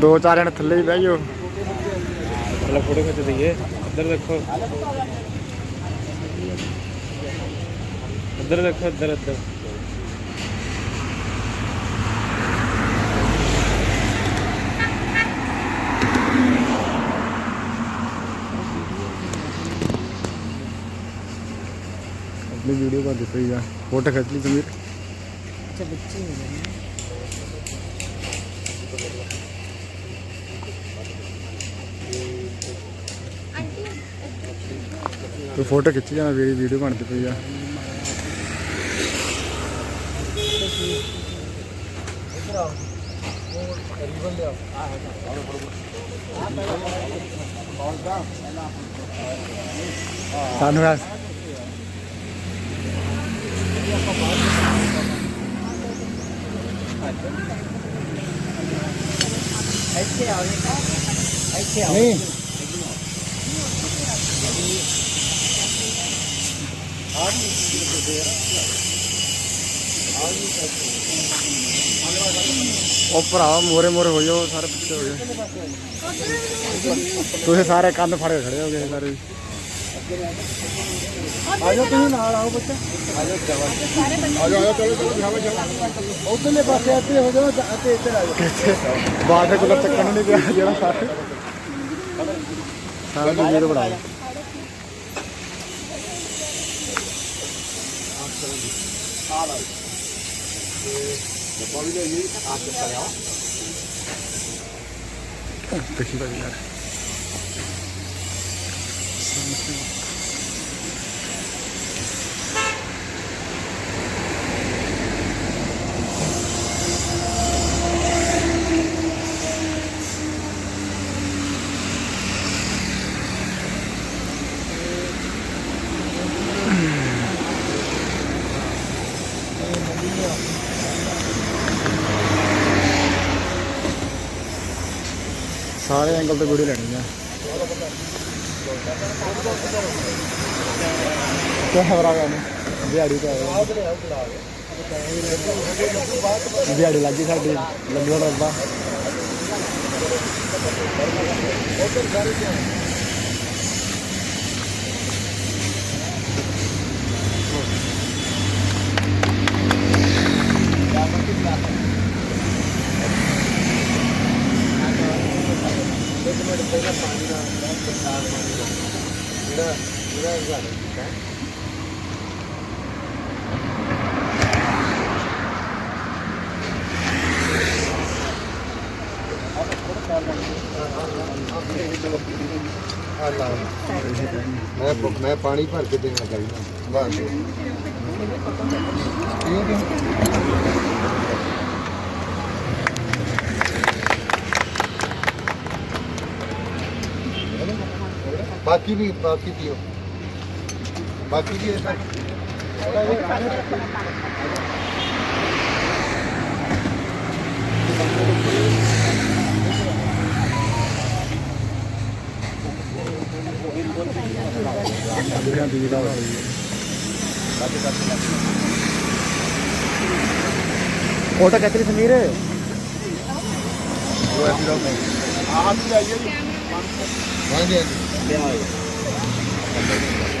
ਦੋ ਚਾਰ ਜਣੇ ਥੱਲੇ ਹੀ ਬਹਿ ਜਾਓ चलो फोटो खींच दीजिए इधर देखो इधर देखो इधर इधर ਆਪਣੀ ਵੀਡੀਓ ਬਣ ਦਿੱਤੀ ਆ ਫੋਟੋ ਖਿੱਚ ਲਈ ਸਮੀਰ ਅੱਛਾ ਬੱਚੇ ਹੋ ਗਏ ਨੇ। ਤੂੰ ਫੋਟੋ ਖਿੱਚੀ ਜਾਣਾ ਮੇਰੀ ਵੀਡੀਓ ਬਣਦੀ ਪਈ ਆ। ਸਾਨੂੰ ਐਸ ਇੱਥੇ ਆਓ ਬੇਟਾ ਇੱਥੇ ਆਓ। ਨਹੀਂ। ਉਹ ਭਰਾ ਮੋਰੇ ਮੋਰੇ ਹੋ ਜਾਓ ਸਾਰੇ ਪਿੱਛੇ ਹੋ ਜਾਓ। ਤੁਸੀਂ ਸਾਰੇ ਕੰਨ ਫੜ ਖੜੇ ਹੋ ਗਏ ਸਾਰੇ। ਆਜੋ ਤੁਸੀਂ ਨਾਲ ਆਓ ਬੱਚਾ। ਆਜੋ ਆਜੋ ਚਲੋ ਚਲੋ ਬਿਹਾਵਾ ਚਲੋ। ਉਧਰਲੇ ਪਾਸੇ ਇੱਥੇ ਹੋ ਜਾਓ ਅਤੇ ਇੱਧਰ ਆ ਜਾਓ। ਬਾਹਰ ਦੇ ਕੋਲ ਚੱਕਣ ਨਹੀਂ ਪਿਆ ਜਿਹੜਾ ਸਾਰੇ ਸਾਰਾ ਕੁਝ ਵੀਰ ਬਣਾਓ ਦੇਖੀ ਭਾਈ ਯਾਰ। ਸਾਰੇ ਐਂਗਲ ਤੇ ਵੀਡੀਓ ਲੈਣੀ ਆ ਕਿਆ ਖਬਰ ਆ ਗਈ ਦਿਹਾੜੀ ਤੇ ਆਇਆ ਦਿਹਾੜੀ ਲੱਗੀ ਸਾਡੀ ਲੰਬੀ ਰੱਬਾ मैं मैं पानी भर के देना चाहिए बस बाकी भी बाकी पियो। ਭਰ ਕੇ ਦੇਣਾ ਚਾਹੀਦਾ ਬਸ ਬਾਕੀ ਵੀ ਬਾਕੀ ਪੀਓ ਬਾਕੀ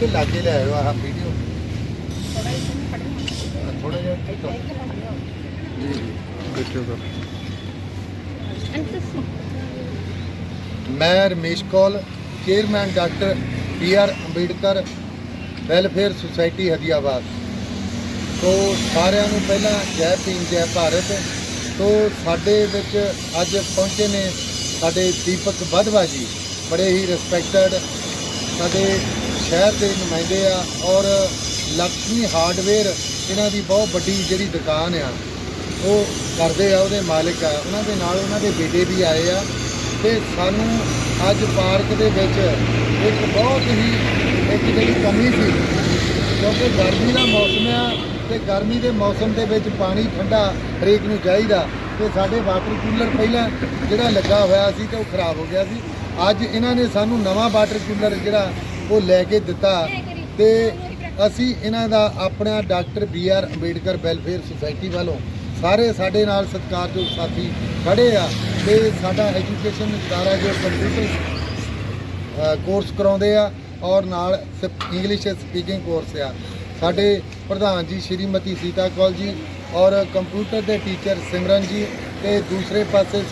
ਕਿ ਲਾਗੇ ਲੈ ਆਇਓ ਆਹ ਵੀਡੀਓ ਥੋੜਾ ਜਿਹਾ ਠੀਕ ਹੋ ਦੇਖਿਓ ਸਰ ਮੈਂ Ramesh Kaul chairman doctor B R Ambedkar welfare society Hadiabad. ਤੋਂ ਸਾਰਿਆਂ ਨੂੰ ਪਹਿਲਾਂ ਜੈ ਭੀਮ, ਜੈ ਭਾਰਤ। ਤੋਂ ਸਾਡੇ ਵਿੱਚ ਅੱਜ ਪਹੁੰਚੇ ਨੇ ਸਾਡੇ ਦੀਪਕ ਵਧਵਾ ਜੀ, ਬੜੇ ਹੀ ਰਿਸਪੈਕਟਡ ਸਾਡੇ ਸ਼ਹਿਰ ਦੇ ਨੁਮਾਇੰਦੇ ਆ ਔਰ ਲక్ష్ਮੀ ਹਾਰਡਵੇਅਰ, ਇਹਨਾਂ ਦੀ ਬਹੁਤ ਵੱਡੀ ਜਿਹੜੀ ਦੁਕਾਨ ਆ, ਉਹ ਕਰਦੇ ਆ, ਉਹਦੇ ਮਾਲਕ ਆ। ਉਹਨਾਂ ਦੇ ਨਾਲ ਉਹਨਾਂ ਦੇ ਬੇਟੇ ਵੀ ਆਏ ਆ ਤੇ ਸਾਨੂੰ ਅੱਜ ਪਾਰਕ ਦੇ ਵਿੱਚ ਇੱਕ ਬਹੁਤ ਹੀ, ਇੱਕ ਜਿਹੜੀ ਕਮੀ ਸੀ, ਕਿਉਂਕਿ ਗਰਮੀ ਦਾ ਮੌਸਮ ਆ ਤੇ ਗਰਮੀ ਦੇ ਮੌਸਮ ਦੇ ਵਿੱਚ ਪਾਣੀ ਠੰਡਾ ਹਰੇਕ ਨੂੰ ਚਾਹੀਦਾ ਤੇ ਸਾਡੇ ਵਾਟਰ ਕੂਲਰ ਪਹਿਲਾਂ ਜਿਹੜਾ ਲੱਗਾ ਹੋਇਆ ਸੀ ਤੇ ਉਹ ਖਰਾਬ ਹੋ ਗਿਆ ਸੀ। ਅੱਜ ਇਹਨਾਂ ਨੇ ਸਾਨੂੰ ਨਵਾਂ ਵਾਟਰ ਕੂਲਰ ਜਿਹੜਾ ਉਹ ਲੈ ਕੇ ਦਿੱਤਾ ਤੇ ਅਸੀਂ ਇਹਨਾਂ ਦਾ ਆਪਣਾ doctor B R Ambedkar welfare society ਵੱਲੋਂ ਸਾਰੇ ਸਾਡੇ ਨਾਲ ਸਤਿਕਾਰਯੋਗ ਸਾਥੀ ਖੜੇ ਆ ਤੇ ਸਾਡਾ ਐਜੂਕੇਸ਼ਨ ਅਦਾਰਾ ਜੋ ਕੰਪਿਊਟਰ ਕੋਰਸ ਕਰਾਉਂਦੇ ਆ ਔਰ ਨਾਲ ਇੰਗਲਿਸ਼ ਸਪੀਕਿੰਗ ਕੋਰਸ ਆ। ਸਾਡੇ ਪ੍ਰਧਾਨ ਜੀ ਸ਼੍ਰੀਮਤੀ ਸੀਤਾ ਕੌਲ ਜੀ ਔਰ ਕੰਪਿਊਟਰ ਦੇ ਟੀਚਰ ਸਿਮਰਨ ਜੀ ਤੇ ਦੂਸਰੇ ਪਾਸੇ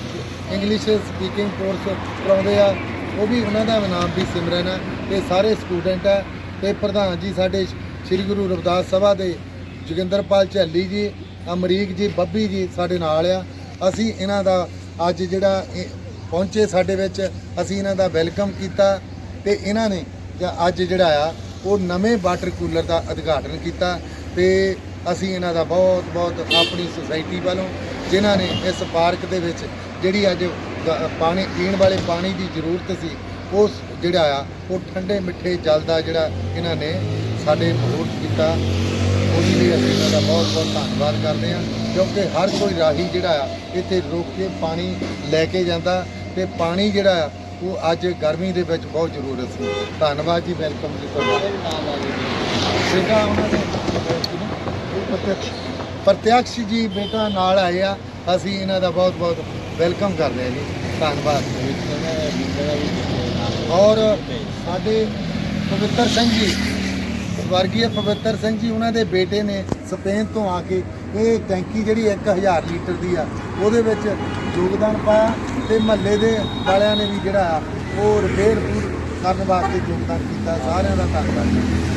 ਇੰਗਲਿਸ਼ ਸਪੀਕਿੰਗ ਕੋਰਸ ਕਰਾਉਂਦੇ ਆ। ਉਹ ਵੀ ਉਹਨਾਂ ਦਾ ਨਾਮ ਵੀ ਸਿਮਰਨ ਆ ਤੇ ਸਾਰੇ ਸਟੂਡੈਂਟ ਹੈ ਤੇ ਪ੍ਰਧਾਨ ਜੀ ਸਾਡੇ ਸ਼੍ਰੀ ਗੁਰੂ ਰਵਿਦਾਸ ਸਭਾ ਦੇ ਜੋਗਿੰਦਰਪਾਲ ਝੱਲੀ ਜੀ, ਅਮਰੀਕ ਜੀ, ਬੱਬੀ ਜੀ ਸਾਡੇ ਨਾਲ ਆ। ਅਸੀਂ ਇਹਨਾਂ ਦਾ ਅੱਜ ਜਿਹੜਾ ਪਹੁੰਚੇ ਸਾਡੇ ਵਿੱਚ, ਅਸੀਂ ਇਹਨਾਂ ਦਾ ਵੈਲਕਮ ਕੀਤਾ ਤੇ ਇਹਨਾਂ ਨੇ ਅੱਜ ਜਿਹੜਾ ਆ, ਉਹ ਨਵੇਂ ਵਾਟਰ ਕੂਲਰ ਦਾ ਉਦਘਾਟਨ ਕੀਤਾ ਤੇ ਅਸੀਂ ਇਹਨਾਂ ਦਾ ਬਹੁਤ ਬਹੁਤ ਆਪਣੀ ਸੁਸਾਇਟੀ ਵੱਲੋਂ, ਜਿਨ੍ਹਾਂ ਨੇ ਇਸ ਪਾਰਕ ਦੇ ਵਿੱਚ ਜਿਹੜੀ ਅੱਜ ਪਾਣੀ, ਪੀਣ ਵਾਲੇ ਪਾਣੀ ਦੀ ਜ਼ਰੂਰਤ ਸੀ, ਉਸ ਜਿਹੜਾ ਆ, ਉਹ ਠੰਡੇ ਮਿੱਠੇ ਜਲ ਦਾ ਜਿਹੜਾ ਇਹਨਾਂ ਨੇ ਸਾਡੇ ਮਹੂਰਤ ਕੀਤਾ। ਉਹਦੇ ਲਈ ਅਸੀਂ ਇਹਨਾਂ ਦਾ ਬਹੁਤ ਬਹੁਤ ਧੰਨਵਾਦ ਕਰਦੇ ਹਾਂ, ਕਿਉਂਕਿ ਹਰ ਕੋਈ ਰਾਹੀ ਜਿਹੜਾ ਆ, ਇੱਥੇ ਰੁਕ ਕੇ ਪਾਣੀ ਲੈ ਕੇ ਜਾਂਦਾ ਤੇ ਪਾਣੀ ਜਿਹੜਾ ਆ, ਉਹ ਅੱਜ ਗਰਮੀ ਦੇ ਵਿੱਚ ਬਹੁਤ ਜ਼ਰੂਰਤ ਸੀ। ਧੰਨਵਾਦ ਜੀ, ਵੈਲਕਮ ਜੀ ਤੁਹਾਡਾ। ਬੇਟਾ ਉਹਨਾਂ ਦੇ ਪ੍ਰਤਿਅਕਸ਼ ਪ੍ਰਤਿਅਕਸ਼ ਜੀ, ਬੇਟਾ ਨਾਲ ਆਏ ਆ, ਅਸੀਂ ਇਹਨਾਂ ਦਾ ਬਹੁਤ ਬਹੁਤ ਵੈਲਕਮ ਕਰਦੇ ਹਾਂ ਜੀ। ਧੰਨਵਾਦ। ਔਰ ਸਾਡੇ ਪਵਿੱਤਰ ਸਿੰਘ ਜੀ ਸਵਰਗੀ ਪਵਿੱਤਰ ਸਿੰਘ ਜੀ, ਉਹਨਾਂ ਦੇ ਬੇਟੇ ਨੇ ਸਪੇਨ ਤੋਂ ਆ ਕੇ ਇਹ ਟੈਂਕੀ ਜਿਹੜੀ 1000 ਲੀਟਰ ਦੀ ਆ, ਉਹਦੇ ਵਿੱਚ ਯੋਗਦਾਨ ਪਾਇਆ ਤੇ ਮਹੱਲੇ ਦੇ ਵਾਲਿਆਂ ਨੇ ਵੀ ਜਿਹੜਾ ਆ ਉਹ ਰਿਪੇਅਰ ਕਰਨ ਵਾਸਤੇ ਯੋਗਦਾਨ ਕੀਤਾ। ਸਾਰਿਆਂ ਦਾ ਧੰਨਵਾਦ।